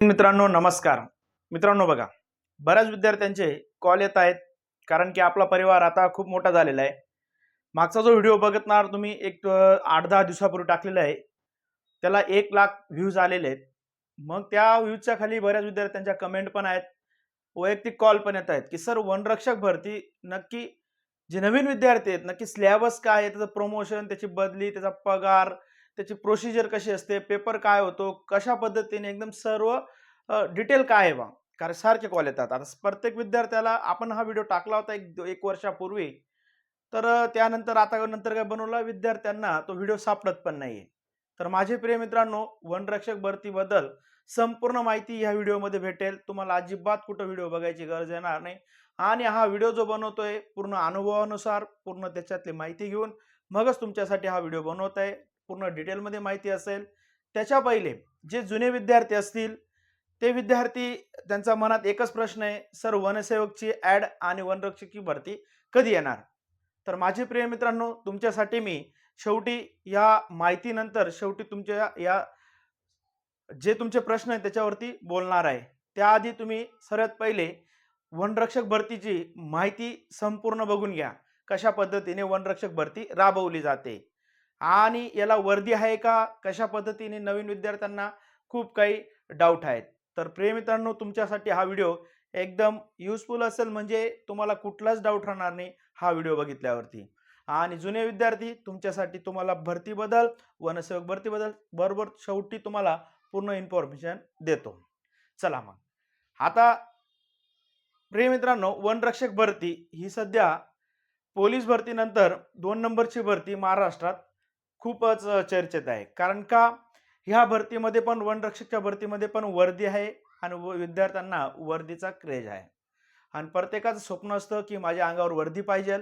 मित्रांनो नमस्कार. मित्रांनो बघा बऱ्याच विद्यार्थ्यांचे कॉल येत आहेत कारण की आपला परिवार आता खूप मोठा झालेला आहे. मागचा जो व्हिडिओ बघतणार तुम्ही एक आठ दहा दिवसापूर्वी टाकलेला आहे. त्याला एक लाख व्ह्यूज आलेले आहेत. मग त्या व्ह्यूजच्या खाली बऱ्याच विद्यार्थ्यांच्या कमेंट पण आहेत वैयक्तिक कॉल पण येत आहेत की सर वनरक्षक भरती नक्की जे नवीन विद्यार्थी आहेत नक्की सिलेबस काय आहे त्याचं प्रमोशन त्याची बदली त्याचा पगार त्याची प्रोसिजर कशी असते? पेपर काय होतो? कशा पद्धतीने एकदम सर्व डिटेल काय आहे बा? कारण सारखे कॉल येतात. आता प्रत्येक विद्यार्थ्याला आपण हा व्हिडिओ टाकला होता एक एक वर्षापूर्वी. तर त्यानंतर आता नंतर काय बनवला? विद्यार्थ्यांना तो व्हिडिओ सापडत पण नाही तर माझे प्रिय मित्रांनो वनरक्षक भरतीबद्दल संपूर्ण माहिती ह्या व्हिडिओमध्ये भेटेल. तुम्हाला अजिबात कुठं व्हिडिओ बघायची गरज येणार नाही. आणि हा व्हिडिओ जो बनवतोय पूर्ण अनुभवानुसार पूर्ण त्याच्यातली माहिती घेऊन मगच तुमच्यासाठी हा व्हिडिओ बनवत आहे. पूर्ण डिटेलमध्ये माहिती असेल. त्याच्या पहिले जे जुने विद्यार्थी असतील ते विद्यार्थी त्यांचा मनात एकच प्रश्न आहे सर वनसेवकची ॲड आणि वनरक्षकी भरती कधी येणार? तर माझे प्रिय मित्रांनो तुमच्यासाठी मी शेवटी या माहितीनंतर शेवटी तुमच्या या जे तुमचे प्रश्न आहेत त्याच्यावरती बोलणार आहे. त्याआधी तुम्ही सर्वात पहिले वनरक्षक भरतीची माहिती संपूर्ण बघून घ्या. कशा पद्धतीने वनरक्षक भरती राबवली जाते? आणि याला वर्दी आहे का? कशा पद्धतीने नवीन विद्यार्थ्यांना खूप काही डाऊट आहेत. तर प्रेमित्रांनो तुमच्यासाठी हा व्हिडिओ एकदम युजफुल असेल म्हणजे तुम्हाला कुठलाच डाऊट राहणार नाही हा व्हिडिओ बघितल्यावरती. आणि जुने विद्यार्थी तुमच्यासाठी तुम्हाला भरतीबद्दल वनसेवक भरतीबद्दल बरोबर शेवटी तुम्हाला पूर्ण इन्फॉर्मेशन देतो. चला मग. आता प्रियमित्रांनो वनरक्षक भरती ही सध्या पोलीस भरतीनंतर दोन नंबरची भरती महाराष्ट्रात खूपच चर्चेत आहे. कारण का? ह्या भरतीमध्ये पण वनरक्षकच्या भरतीमध्ये पण वर्दी आहे आणि व- विद्यार्थ्यांना वर्दीचा क्रेज आहे. आणि प्रत्येकाचं स्वप्न असतं की माझ्या अंगावर वर्दी पाहिजे.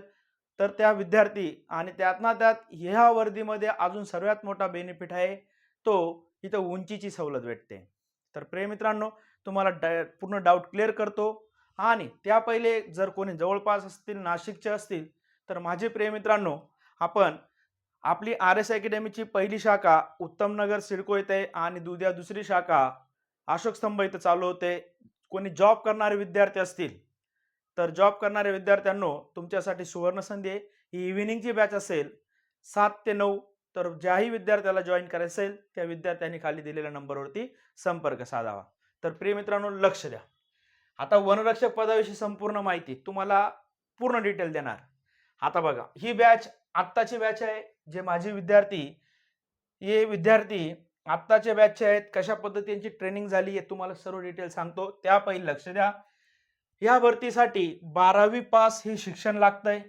तर त्या विद्यार्थी आणि त्यातना त्यात ह्या वर्दीमध्ये अजून सर्वात मोठा बेनिफिट आहे तो इथं उंचीची सवलत भेटते. तर प्रिय मित्रांनो तुम्हाला डा पूर्ण डाऊट क्लिअर करतो. आणि त्या पहिले जर कोणी जवळपास असतील नाशिकचे असतील तर माझे प्रिय मित्रांनो आपण आपली आर एस अकॅडमीची पहिली शाखा उत्तमनगर सिडको येथे आणि दुद्या दुसरी शाखा अशोक स्तंभ इथं चालू होते. कोणी जॉब करणारे विद्यार्थी असतील तर जॉब करणाऱ्या विद्यार्थ्यांनो तुमच्यासाठी सुवर्णसंधी आहे. ही इव्हिनिंगची बॅच असेल सात ते नऊ तर ज्याही विद्यार्थ्याला जॉईन करायचं असेल त्या विद्यार्थ्यांनी खाली दिलेल्या नंबरवरती संपर्क साधावा. तर प्रिय मित्रांनो लक्ष द्या. आता वनरक्षक पदाविषयी संपूर्ण माहिती तुम्हाला पूर्ण डिटेल देणार. आता बघा ही बॅच आत्ताची बॅच आहे जे माझे विद्यार्थी हे विद्यार्थी आत्ताच्या बॅचचे आहेत कशा पद्धतीची ट्रेनिंग झाली आहे तुम्हाला सर्व डिटेल सांगतो. त्या पहिले लक्ष द्या. या भरतीसाठी बारावी पास हे शिक्षण लागतंय.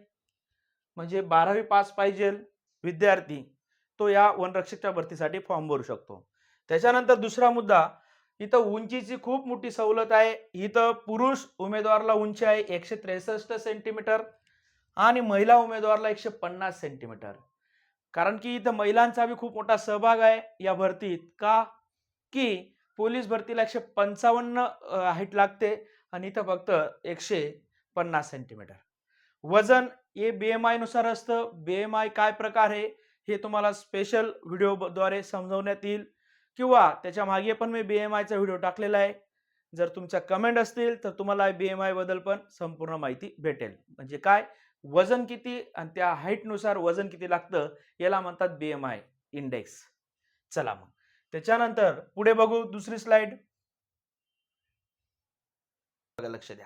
म्हणजे बारावी पास पाहिजे विद्यार्थी तो या वनरक्षकच्या भरतीसाठी फॉर्म भरू शकतो. त्याच्यानंतर दुसरा मुद्दा इथं उंचीची खूप मोठी सवलत आहे. इथं पुरुष उमेदवाराला उंची आहे एकशे त्रेसष्ट सेंटीमीटर आणि महिला उमेदवारला एकशे पन्नास सेंटीमीटर कारण की इथं महिलांचा बी खूप मोठा सहभाग आहे या भरतीत. का? की पोलीस भरतीला एकशे पंचावन्न हाईट लागते आणि इथं फक्त एकशे पन्नास सेंटीमीटर वजन हे बी एम आयनुसार असतं. बी एम आय काय प्रकार आहे? हे तुम्हाला स्पेशल व्हिडिओद्वारे समजवण्यात येईल. किंवा त्याच्यामागे पण मी बी एम आयचा व्हिडिओ टाकलेला आहे. जर तुमच्या कमेंट असतील तर तुम्हाला बी एम आयबद्दल पण संपूर्ण माहिती भेटेल. म्हणजे काय? वजन किती आणि त्या हाईटनुसार वजन किती लागतं याला म्हणतात बी एम आय इंडेक्स चला मग. त्याच्यानंतर पुढे बघू दुसरी स्लाइड लक्ष द्या.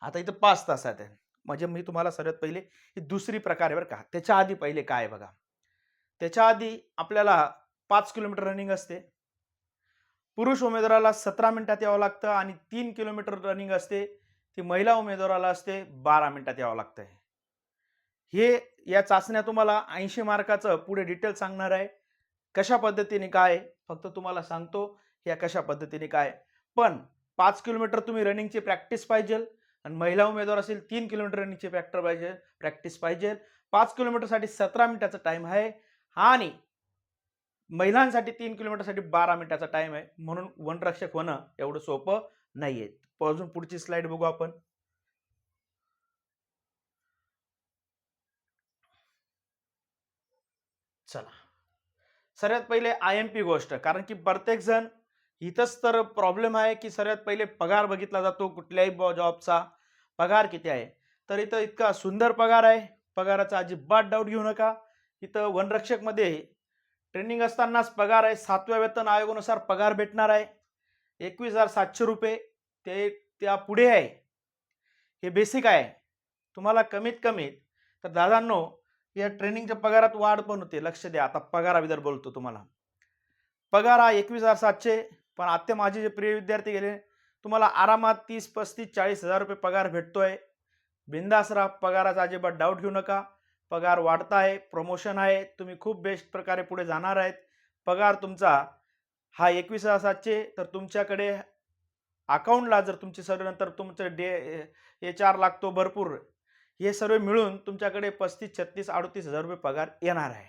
आता इथं पाच तास आहेत. म्हणजे मी तुम्हाला सर्वात पहिले ही दुसरी प्रकार आहे बरं का त्याच्या आधी पहिले काय आहे बघा. त्याच्या आधी आपल्याला पाच किलोमीटर रनिंग असते. पुरुष उमेदवाराला सतरा मिनिटात यावं लागतं आणि तीन किलोमीटर रनिंग असते. ती महिला उमेदवाराला असते बारा मिनिटात यावं लागतं हे या चाचण्या तुम्हाला ऐंशी मार्काचं पुढे डिटेल सांगणार आहे. कशा पद्धतीने काय फक्त तुम्हाला सांगतो या कशा पद्धतीने काय. पण पाच किलोमीटर तुम्ही रनिंगची प्रॅक्टिस पाहिजे आणि महिला उमेदवार असेल तीन किलोमीटर रनिंगची प्रॅक्टर पाहिजे प्रॅक्टिस पाहिजे. पाच किलोमीटरसाठी सतरा मिनिटाचा टाइम आहे. आणि महिलांसाठी तीन किलोमीटरसाठी बारा मिनिटाचा टाइम आहे. म्हणून वनरक्षक होणं एवढं सोपं नाही आहे अजून पुढची स्लाइड बघू आपण. चला. सर्वात पहिले आय एम पी गोष्ट. कारण की प्रत्येक जण इथंच तर प्रॉब्लेम आहे की सर्वात पहिले पगार बघितला जातो कुठल्याही जॉबचा पगार किती आहे? तर इथं इतका सुंदर पगार आहे. पगाराचा अजिबात डाऊट घेऊ नका. इथं वनरक्षकमध्ये ट्रेनिंग असतानाच पगार आहे. सातव्या वेतन आयोगानुसार पगार भेटणार आहे. एकवीस हजार सातशे रुपये ते त्या पुढे आहे. हे बेसिक आहे. तुम्हाला कमीत कमी तर दादांनो या ट्रेनिंगच्या पगारात वाढ पण होते. लक्ष द्या. आता पगाराबद्दल बोलतो तुम्हाला. पगार हा एकवीस हजार सातशे पण आत्ता माझे जे प्रिय विद्यार्थी गेले तुम्हाला आरामात तीस पस्तीस चाळीस हजार रुपये पगार भेटतोय. बिंदास राहा. पगाराचा अजिबात डाऊट घेऊ नका. पगार वाढता आहे प्रमोशन आहे तुम्ही खूप बेस्ट प्रकारे पुढे जाणार आहेत. पगार तुमचा हा एकवीस हजार सातशे तर तुमच्याकडे अकाउंटला जर तुमचे सर्व नंतर तुमचं डे एच आर लागतो भरपूर हे सर्व मिळून तुमच्याकडे पस्तीस छत्तीस अडतीस हजार रुपये पगार येणार आहे.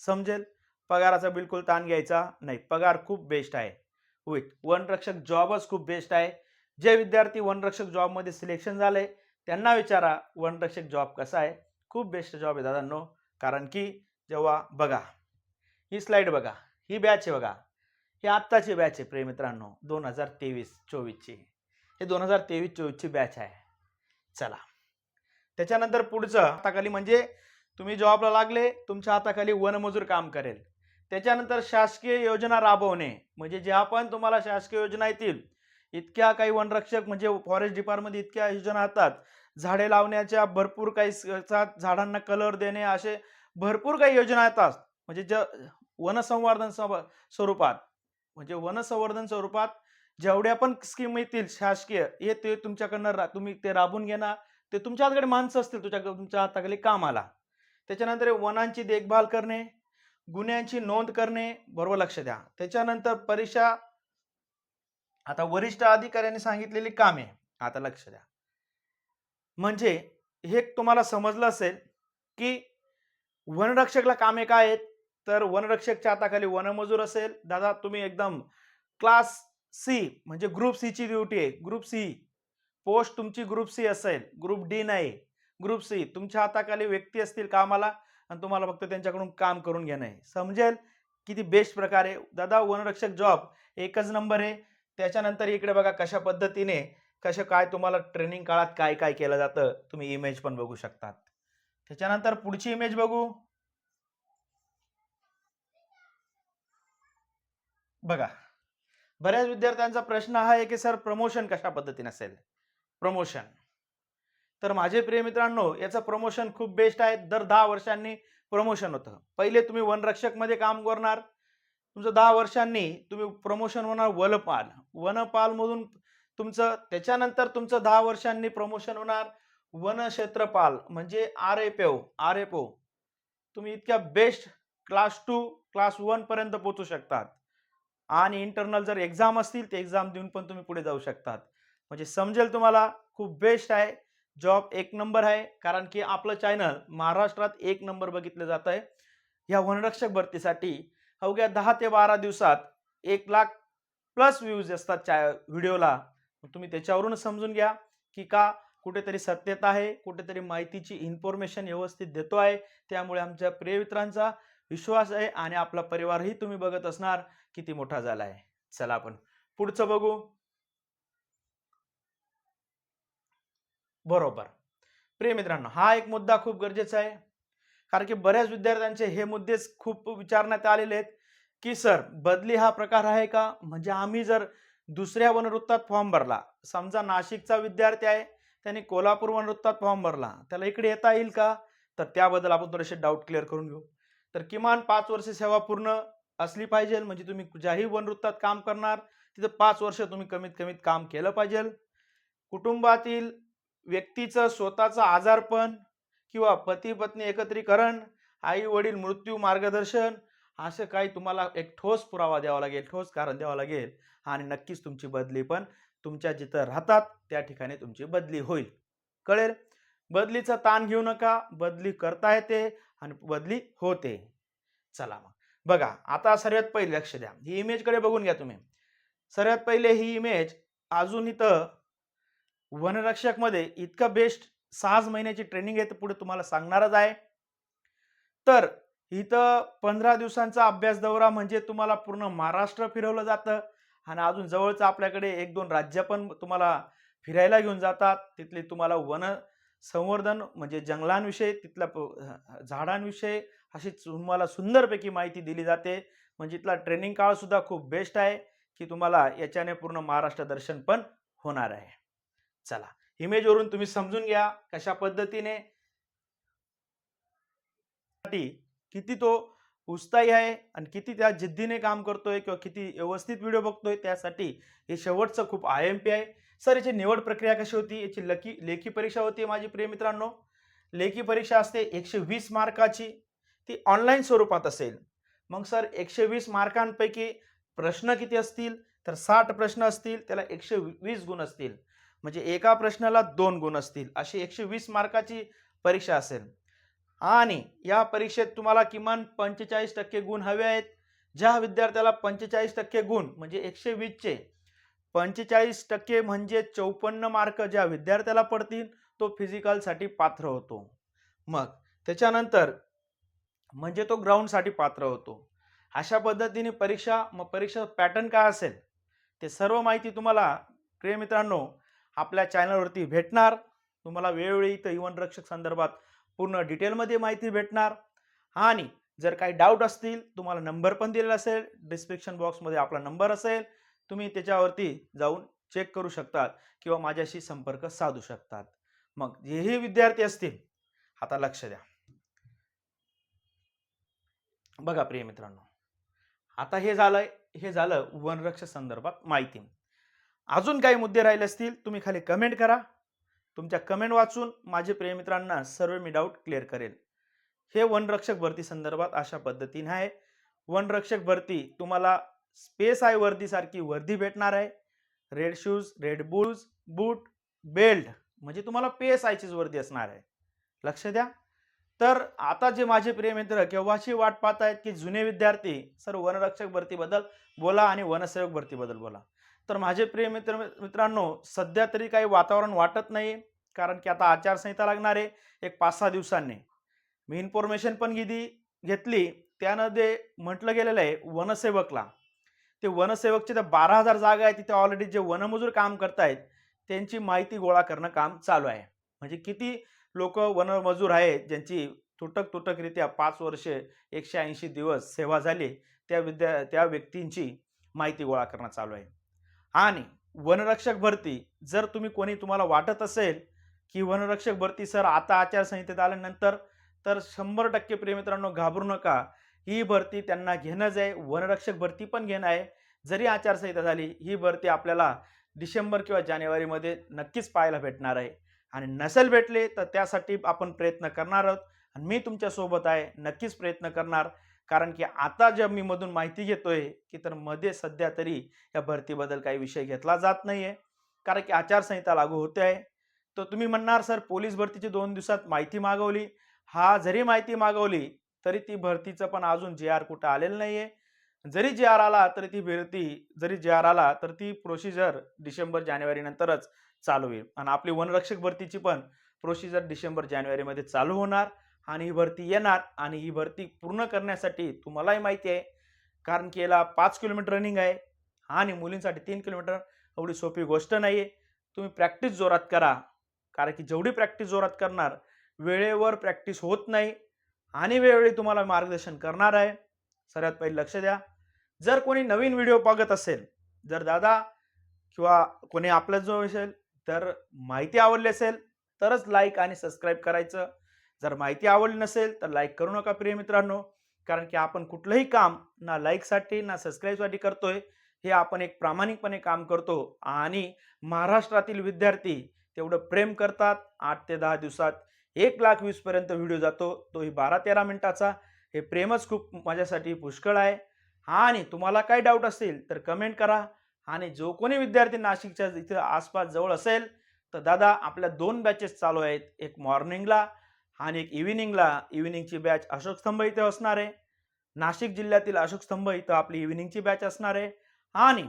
समजेल? पगाराचा बिलकुल ताण घ्यायचा नाही. पगार खूप बेस्ट आहे. विथ वनरक्षक जॉबच खूप बेस्ट आहे. जे विद्यार्थी वनरक्षक जॉबमध्ये सिलेक्शन झाले त्यांना विचारा वनरक्षक जॉब कसा आहे. खूप बेस्ट जॉब आहे दादांनो. कारण की जेव्हा बघा ही स्लाईड बघा ही बॅच आहे बघा. ही आत्ताची बॅच आहे प्रेमित्रांनो दोन हजार तेवीस चोवीसची. हे दोन हजार तेवीस चोवीसची बॅच आहे. चला. त्याच्यानंतर पुढचं हाताखाली म्हणजे तुम्ही जॉबला लागले तुमच्या हाताखाली वनमजूर काम करेल. त्याच्यानंतर शासकीय योजना राबवणे म्हणजे ज्या पण तुम्हाला शासकीय योजना येतील इतक्या काही वनरक्षक म्हणजे फॉरेस्ट डिपार्टमेंट इतक्या योजना हातात झाडे लावण्याच्या भरपूर काही चा- झाडांना कलर देणे असे भरपूर काही योजना येतात. म्हणजे ज वनसंवर्धन स्वरूपात म्हणजे वनसंवर्धन स्वरूपात जेवढ्या पण स्कीम येतील शासकीय हे ते तुमच्याकडनं रा तुम्ही ते राबून घेणार. ते तुमच्या हातकडे माणसं असतील तुझ्या तुमच्या हाताखाली कामाला. त्याच्यानंतर वनांची देखभाल करणे गुन्ह्यांची नोंद करणे बरोबर लक्ष द्या. त्याच्यानंतर परीक्षा आता वरिष्ठ अधिकाऱ्यांनी सांगितलेली कामे आता लक्ष द्या. म्हणजे हे तुम्हाला समजलं असेल की वनरक्षकला कामे काय आहेत? तर वनरक्षकच्या हाताखाली वनमजूर असेल. दादा तुम्ही एकदम क्लास सी म्हणजे ग्रुप सीची ड्युटी आहे. Group C. पोस्ट तुमची ग्रुप सी असेल. ग्रुप डी नाही. Group C. तुमच्या हाताखाली व्यक्ती असतील कामाला आणि तुम्हाला फक्त त्यांच्याकडून काम करून घेणं आहे. समजेल? किती बेस्ट प्रकारे. दादा वनरक्षक जॉब एकच नंबर आहे. त्याच्यानंतर इकडे बघा कशा पद्धतीने कसं काय तुम्हाला ट्रेनिंग काळात काय काय केलं जातं तुम्ही इमेज पण बघू शकतात. त्याच्यानंतर पुढची इमेज बघू. बघा. बऱ्याच विद्यार्थ्यांचा प्रश्न हा आहे की सर प्रमोशन कशा पद्धतीने असेल? प्रमोशन तर माझे प्रिय मित्रांनो याचं प्रमोशन खूप बेस्ट आहे. दर दहा वर्षांनी प्रमोशन होतं. पहिले तुम्ही वनरक्षकमध्ये काम करणार. तुमचं दहा वर्षांनी तुम्ही प्रमोशन होणार वनपाल. वनपालमधून तुमचं त्याच्यानंतर तुमचं दहा वर्षांनी प्रमोशन होणार. वनक्षेत्रपाल म्हणजे R F O R F O तुम्ही इतक्या best class two class one पर्यंत पोहोचू शकतात. आणि इंटरनल जर एक्झाम असतील ते एक्झाम देऊन पण तुम्ही पुढे जाऊ शकतात. म्हणजे समजेल तुम्हाला खूप बेस्ट आहे. जॉब एक नंबर आहे. कारण की आपलं चॅनल महाराष्ट्रात एक नंबर बघितलं जात आहे. या वनरक्षक भरतीसाठी अवघ्या दहा ते बारा दिवसात एक लाख प्लस व्ह्यूज असतात चा व्हिडिओला तुम्ही त्याच्यावरून समजून घ्या की का कुठेतरी सत्यता आहे कुठेतरी माहितीची इन्फॉर्मेशन व्यवस्थित देतो आहे. त्यामुळे आमच्या प्रियमित्रांचा विश्वास आहे आणि आपला परिवारही तुम्ही बघत असणार किती मोठा झाला आहे. चला आपण पुढचं बघू. बरोबर. प्रिय मित्रांनो हा एक मुद्दा खूप गरजेचा आहे. कारण की बऱ्याच विद्यार्थ्यांचे हे मुद्देच खूप विचारण्यात आलेले आहेत की सर बदली हा प्रकार आहे का? म्हणजे आम्ही जर दुसऱ्या वनवृत्तात फॉर्म भरला. समजा नाशिकचा विद्यार्थी आहे त्याने कोल्हापूर वनवृत्तात फॉर्म भरला. त्याला इकडे येता येईल का? तर त्याबद्दल आपण थोडेसे डाऊट क्लिअर करून घेऊ. तर किमान पाच वर्ष सेवा पूर्ण असली पाहिजे म्हणजे तुम्ही ज्याही वनवृत्तात काम करणार तिथं पाच वर्ष तुम्ही कमीत कमीत काम केलं पाहिजे. कुटुंबातील व्यक्तीचं स्वतःचं आजारपण किंवा पती पत्नी एकत्रीकरण आई वडील मृत्यू मार्गदर्शन असं काही तुम्हाला एक ठोस पुरावा द्यावा लागेल ठोस कारण द्यावं लागेल. आणि नक्कीच तुमची बदली पण तुमच्या जिथं राहतात त्या ठिकाणी तुमची बदली होईल. कळेल? बदलीचा ताण घेऊ नका. बदली करता येते आणि बदली होते. चला मग. बघा आता सर्वात पहिले लक्ष द्या. ही इमेजकडे बघून घ्या तुम्ही. सर्वात पहिले ही इमेज अजून इथं वनरक्षकमध्ये इतकं बेस्ट सहाच महिन्याची ट्रेनिंग आहे तर पुढे तुम्हाला सांगणारच आहे. तर इथं पंधरा दिवसांचा अभ्यास दौरा म्हणजे तुम्हाला पूर्ण महाराष्ट्र फिरवलं जातं. आणि अजून जवळचं आपल्याकडे एक दोन राज्य पण तुम्हाला फिरायला घेऊन जातात. तिथले तुम्हाला वन संवर्धन म्हणजे जंगलांविषयी तिथल्या झाडांविषयी अशी तुम्हाला सुंदरपैकी माहिती दिली जाते. म्हणजे इथला ट्रेनिंग काळ सुद्धा खूप बेस्ट आहे की तुम्हाला याच्याने पूर्ण महाराष्ट्र दर्शन पण होणार आहे. चला इमेजवरून तुम्ही समजून घ्या कशा पद्धतीने किती तो उत्साही आहे आणि किती त्या जिद्दीने काम करतोय किंवा किती व्यवस्थित व्हिडिओ बघतोय त्यासाठी हे शेवटचं खूप आय एम पी आहे. सर याची निवड प्रक्रिया कशी होती? याची लकी लेखी परीक्षा होती माझी प्रिय मित्रांनो लेखी परीक्षा असते एकशे वीस मार्काची. ती ऑनलाईन स्वरूपात असेल. मग सर एकशे वीस मार्कांपैकी प्रश्न किती असतील? तर साठ प्रश्न असतील त्याला एकशे वीस गुण असतील. म्हणजे एका प्रश्नाला दोन गुण असतील. अशी एकशे वीस मार्काची परीक्षा असेल. आणि या परीक्षेत तुम्हाला किमान पंचेचाळीस टक्के गुण हवे आहेत. ज्या विद्यार्थ्याला पंचेचाळीस टक्के गुण म्हणजे एकशे वीसचे पंचेचाळीस टक्के म्हणजे चौपन्न मार्क ज्या विद्यार्थ्याला पडतील तो फिजिकलसाठी पात्र होतो. मग त्याच्यानंतर म्हणजे तो ग्राउंडसाठी पात्र होतो. अशा पद्धतीने परीक्षा मग परीक्षा पॅटर्न काय असेल? ते सर्व माहिती तुम्हाला प्रिय मित्रांनो आपल्या चॅनलवरती भेटणार. तुम्हाला वेळोवेळी इथं इवन रक्षक संदर्भात पूर्ण डिटेलमध्ये माहिती भेटणार. आणि जर काही डाऊट असतील तुम्हाला नंबर पण दिलेला असेल डिस्क्रिप्शन बॉक्समध्ये आपला नंबर असेल तुम्ही त्याच्यावरती जाऊन चेक करू शकतात किंवा माझ्याशी संपर्क साधू शकतात. मग जेही विद्यार्थी असतील आता लक्ष द्या. बघा प्रिय मित्रांनो आता हे झालं हे झालं वनरक्षक संदर्भात माहिती. अजून काही मुद्दे राहिले असतील तुम्ही खाली कमेंट करा. तुमच्या कमेंट वाचून माझे प्रेमित्रांना सर्व मी डाऊट क्लिअर करेल हे वनरक्षक भरती संदर्भात अशा पद्धतीने आहे. वनरक्षक भरती तुम्हाला स्पेस आय वर्दीसारखी वर्दी भेटणार आहे. रेड शूज रेड बूज बूट बेल्ट म्हणजे तुम्हाला पेस आयचीच वर्दी असणार आहे. लक्ष द्या. तर आता जे माझे प्रियमित्र केव्हाशी केव्हाची वाट पाहत आहेत की जुने विद्यार्थी सर वनरक्षक भरतीबद्दल बोला आणि वनसेवक भरतीबद्दल बोला. तर माझे प्रिय मित्र मित्रांनो सध्या तरी काही वातावरण वाटत नाही कारण की आता आचारसंहिता लागणार आहे एक पाच सहा दिवसांनी. मी इन्फॉर्मेशन पण घेतली घेतली त्यामध्ये म्हटलं गेलेलं आहे वनसेवकला. ते वनसेवकचे त्या बारा हजार जागा आहेत तिथे ऑलरेडी जे वनमजूर काम करतायत त्यांची माहिती गोळा करणं काम चालू आहे. म्हणजे किती लोक वनमजूर आहेत ज्यांची तुटक तुटकरित्या पाच वर्षे एकशे ऐंशी दिवस सेवा झाली त्या विद्या त्या व्यक्तींची माहिती गोळा करणं चालू आहे. आणि वनरक्षक भरती जर तुम्ही कोणी तुम्हाला वाटत असेल की वनरक्षक भरती सर आता आचारसंहितेत आल्यानंतर तर शंभर टक्के प्रेमित्रांनो घाबरू नका. ही भरती त्यांना घेणंच आहे वनरक्षक भरती पण घेणं आहे. जरी आचारसंहिता झाली ही भरती आपल्याला डिसेंबर किंवा जानेवारीमध्ये नक्कीच पाहायला भेटणार आहे. आणि नसेल भेटले तर त्यासाठी आपण प्रयत्न करणार आहोत. आणि मी तुमच्यासोबत आहे नक्कीच प्रयत्न करणार. कारण की आता ज्या मी मधून माहिती घेतोय की तर मध्ये सध्या तरी या भरतीबद्दल काही विषय घेतला जात नाही आहे कारण की आचारसंहिता लागू होते आहे. तर तुम्ही म्हणणार सर पोलीस भरतीची दोन दिवसात माहिती मागवली. हा जरी माहिती मागवली तरी ती भरतीचं पण अजून जे आर कुठं आलेलं नाही आहे जरी जे आर आला तरी ती भरती जरी जे आर आला तर ती प्रोसिजर डिसेंबर जानेवारी नंतरच चालू होईल. आणि आपली वनरक्षक भरतीची पण प्रोसिजर डिसेंबर जानेवारीमध्ये चालू होणार. आणि ही भरती येणार आणि ही भरती पूर्ण करण्यासाठी तुम्हालाही माहिती आहे. कारण की याला पाच किलोमीटर रनिंग आहे आणि मुलींसाठी तीन किलोमीटर एवढी सोपी गोष्ट नाही आहे तुम्ही प्रॅक्टिस जोरात करा. कारण की जेवढी प्रॅक्टिस जोरात करणार वेळेवर प्रॅक्टिस होत नाही आणि वेळोवेळी तुम्हाला मार्गदर्शन करणार आहे. सर्वात पहिले लक्ष द्या. जर कोणी नवीन व्हिडिओ बघत असेल जर दादा किंवा कोणी आपला जो असेल तर माहिती आवडली असेल तरच लाईक आणि सबस्क्राईब करायचं. जर माहिती आवडली नसेल तर लाईक करू नका प्रिय मित्रांनो. कारण की आपण कुठलंही काम ना लाईकसाठी ना सबस्क्राईबसाठी करतोय हे आपण एक प्रामाणिकपणे काम करतो. आणि महाराष्ट्रातील विद्यार्थी तेवढं प्रेम करतात आठ ते दहा दिवसात एक लाख वीसपर्यंत व्हिडिओ जातो. तोही बारा तेरा मिनटाचा. हे प्रेमच खूप माझ्यासाठी पुष्कळ आहे. आणि तुम्हाला काय डाऊट असेल तर कमेंट करा. आणि जो कोणी विद्यार्थी नाशिकच्या इथं आसपास जवळ असेल तर दादा आपल्या दोन बॅचेस चालू आहेत. एक मॉर्निंगला आणि एक इव्हिनिंगला इव्हिनिंगची बॅच अशोक स्तंभ इथे असणार आहे. नाशिक जिल्ह्यातील अशोक स्तंभ इथं आपली इव्हिनिंगची बॅच असणार आहे. आणि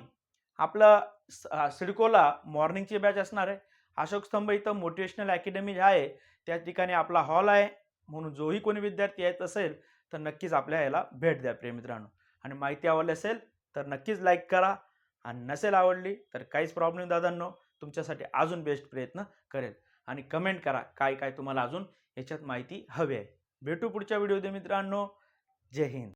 आपलं सिडकोला मॉर्निंगची बॅच असणार आहे. अशोक स्तंभ इथं मोटिवेशनल अकॅडमी जे आहे त्या ठिकाणी आपला हॉल आहे. म्हणून जोही कोणी विद्यार्थी येत असेल तर नक्कीच आपल्या याला भेट द्या प्रेमित्रांनो आणि माहिती आवडली असेल तर नक्कीच लाईक करा. आणि नसेल आवडली तर काहीच प्रॉब्लेम दादांनो. तुमच्यासाठी अजून बेस्ट प्रयत्न करेल. आणि कमेंट करा काय काय तुम्हाला अजून याच्यात माहिती हवी आहे. भेटू पुढच्या व्हिडिओमध्ये मित्रांनो. जय हिंद.